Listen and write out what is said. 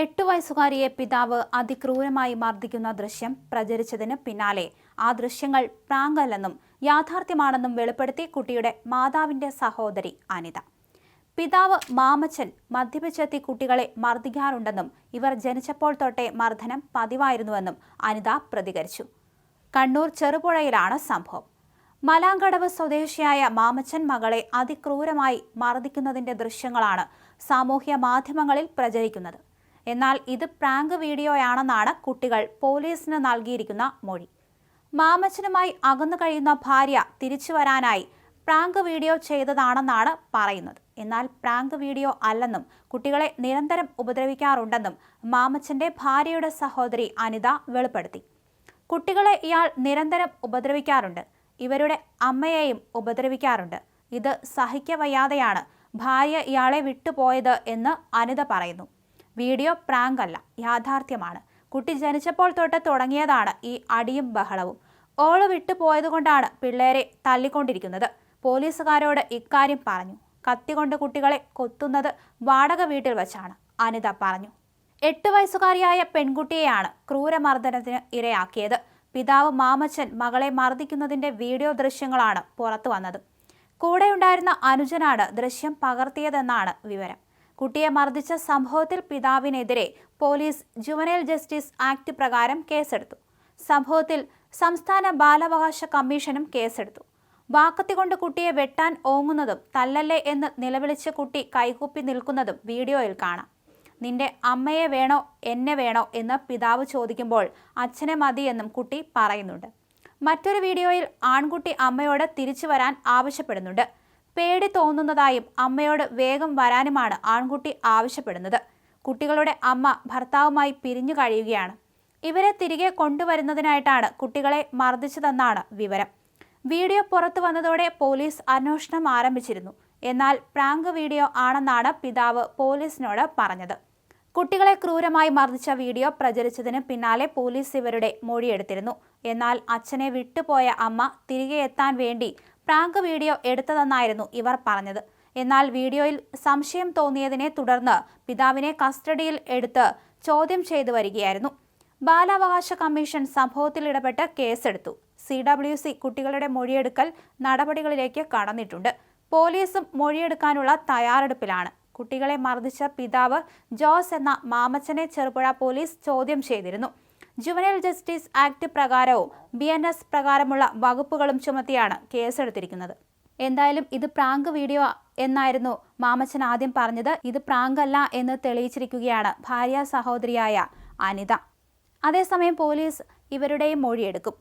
എട്ടു വയസ്സുകാരിയെ പിതാവ് അതിക്രൂരമായി മർദ്ദിക്കുന്ന ദൃശ്യം പ്രചരിച്ചതിന് പിന്നാലെ. ആ ദൃശ്യങ്ങൾ പ്രാങ്കല്ലെന്നും യാഥാർത്ഥ്യമാണെന്നും വെളിപ്പെടുത്തി കുട്ടിയുടെ മാതാവിന്റെ സഹോദരി അനിത. പിതാവ് മാമച്ചൻ മദ്യപിച്ചെത്തി കുട്ടികളെ മർദ്ദിക്കാറുണ്ടെന്നും ഇവർ ജനിച്ചപ്പോൾ തൊട്ടേ മർദ്ദനം പതിവായിരുന്നുവെന്നും അനിത പ്രതികരിച്ചു. കണ്ണൂർ ചെറുപുഴയിലാണ് സംഭവം. മലാങ്കടവ് സ്വദേശിയായ മാമച്ചൻ മകളെ അതിക്രൂരമായി മർദ്ദിക്കുന്നതിന്റെ ദൃശ്യങ്ങളാണ് സാമൂഹ്യ മാധ്യമങ്ങളിൽ പ്രചരിക്കുന്നത്. എന്നാൽ ഇത് പ്രാങ്ക് വീഡിയോയാണെന്നാണ് കുട്ടികൾ പോലീസിന് നൽകിയിരിക്കുന്ന മൊഴി. മാമച്ചനുമായി അകന്നു കഴിയുന്ന ഭാര്യ തിരിച്ചു വരാനായി പ്രാങ്ക് വീഡിയോ ചെയ്തതാണെന്നാണ് പറയുന്നത്. എന്നാൽ പ്രാങ്ക് വീഡിയോ അല്ലെന്നും കുട്ടികളെ നിരന്തരം ഉപദ്രവിക്കാറുണ്ടെന്നും മാമച്ചന്റെ ഭാര്യയുടെ സഹോദരി അനിത വെളിപ്പെടുത്തി. കുട്ടികളെ ഇയാൾ നിരന്തരം ഉപദ്രവിക്കാറുണ്ട്. ഇവരുടെ അമ്മയെയും ഉപദ്രവിക്കാറുണ്ട്. ഇത് സഹിക്കവയ്യാതെയാണ് ഭാര്യ ഇയാളെ വിട്ടുപോയത് എന്ന് അനിത പറയുന്നു. വീഡിയോ പ്രാങ്ക് അല്ല യാഥാർത്ഥ്യമാണ്. കുട്ടി ജനിച്ചപ്പോൾ തൊട്ട് തുടങ്ങിയതാണ് ഈ അടിയും ബഹളവും. ഓൾ വിട്ടുപോയതുകൊണ്ടാണ് പിള്ളേരെ തല്ലിക്കൊണ്ടിരിക്കുന്നത് പോലീസുകാരോട് ഇക്കാര്യം പറഞ്ഞു. കത്തികൊണ്ട് കുട്ടികളെ കൊത്തുന്നത് വാടക വീട്ടിൽ വച്ചാണ് അനിത പറഞ്ഞു. എട്ട് വയസ്സുകാരിയായ പെൺകുട്ടിയെയാണ് ക്രൂരമർദ്ദനത്തിന് ഇരയാക്കിയത്. പിതാവ് മാമച്ചൻ മകളെ മർദ്ദിക്കുന്നതിന്റെ വീഡിയോ ദൃശ്യങ്ങളാണ് പുറത്തു വന്നത്. കൂടെയുണ്ടായിരുന്ന അനുജനാണ് ദൃശ്യം പകർത്തിയതെന്നാണ് വിവരം. കുട്ടിയെ മർദ്ദിച്ച സംഭവത്തിൽ പിതാവിനെതിരെ പോലീസ് ജുവനൈൽ ജസ്റ്റിസ് ആക്ട് പ്രകാരം കേസെടുത്തു. സംഭവത്തിൽ സംസ്ഥാന ബാലാവകാശ കമ്മീഷനും കേസെടുത്തു. വാക്കത്തി കൊണ്ട് കുട്ടിയെ വെട്ടാൻ ഓങ്ങുന്നതും തല്ലല്ലേ എന്ന് നിലവിളിച്ച് കുട്ടി കൈകൂപ്പി നിൽക്കുന്നതും വീഡിയോയിൽ കാണാം. നിന്റെ അമ്മയെ വേണോ എന്നെ വേണോ എന്ന് പിതാവ് ചോദിക്കുമ്പോൾ അച്ഛനെ മതി എന്നും കുട്ടി പറയുന്നുണ്ട്. മറ്റൊരു വീഡിയോയിൽ ആൺകുട്ടി അമ്മയോട് തിരിച്ചു വരാൻ ആവശ്യപ്പെടുന്നുണ്ട്. പേടി തോന്നുന്നതായും അമ്മയോട് വേഗം വരാനുമാണ് ആൺകുട്ടി ആവശ്യപ്പെടുന്നത്. കുട്ടികളുടെ അമ്മ ഭർത്താവുമായി പിരിഞ്ഞു കഴിയുകയാണ്. ഇവരെ തിരികെ കൊണ്ടുവരുന്നതിനായിട്ടാണ് കുട്ടികളെ മർദ്ദിച്ചതെന്നാണ് വിവരം. വീഡിയോ പുറത്തു വന്നതോടെ പോലീസ് അന്വേഷണം ആരംഭിച്ചിരുന്നു. എന്നാൽ പ്രാങ്ക് വീഡിയോ ആണെന്നാണ് പിതാവ് പോലീസിനോട് പറഞ്ഞത്. കുട്ടികളെ ക്രൂരമായി മർദ്ദിച്ച വീഡിയോ പ്രചരിച്ചതിന് പിന്നാലെ പോലീസ് ഇവരുടെ മൊഴിയെടുത്തിരുന്നു. എന്നാൽ അച്ഛനെ വിട്ടുപോയ അമ്മ തിരികെ എത്താൻ വേണ്ടി പ്രാങ്ക് വീഡിയോ എടുത്തതെന്നായിരുന്നു ഇവർ പറഞ്ഞത്. എന്നാൽ വീഡിയോയിൽ സംശയം തോന്നിയതിനെ തുടർന്ന് പിതാവിനെ കസ്റ്റഡിയിൽ എടുത്ത് ചോദ്യം ചെയ്തു വരികയായിരുന്നു. ബാലാവകാശ കമ്മീഷൻ സംഭവത്തിൽ ഇടപെട്ട് കേസെടുത്തു. സി ഡബ്ല്യു സി കുട്ടികളുടെ മൊഴിയെടുക്കൽ നടപടികളിലേക്ക് കടന്നിട്ടുണ്ട്. പോലീസും മൊഴിയെടുക്കാനുള്ള തയ്യാറെടുപ്പിലാണ്. കുട്ടികളെ മർദ്ദിച്ച പിതാവ് ജോസ് എന്ന മാമച്ചനെ ചെറുപുഴ പോലീസ് ചോദ്യം ചെയ്തിരുന്നു. ജുവനൈൽ ജസ്റ്റിസ് ആക്ട് പ്രകാരവും ബി എൻ എസ് പ്രകാരമുള്ള വകുപ്പുകളും ചുമത്തിയാണ് കേസെടുത്തിരിക്കുന്നത്. എന്തായാലും ഇത് പ്രാങ്ക് വീഡിയോ എന്നായിരുന്നു മാമച്ചൻ ആദ്യം പറഞ്ഞത്. ഇത് പ്രാങ്ക് അല്ല എന്ന് തെളിയിച്ചിരിക്കുകയാണ് ഭാര്യ സഹോദരിയായ അനിത. അതേസമയം പോലീസ് ഇവരുടെയും മൊഴിയെടുക്കും.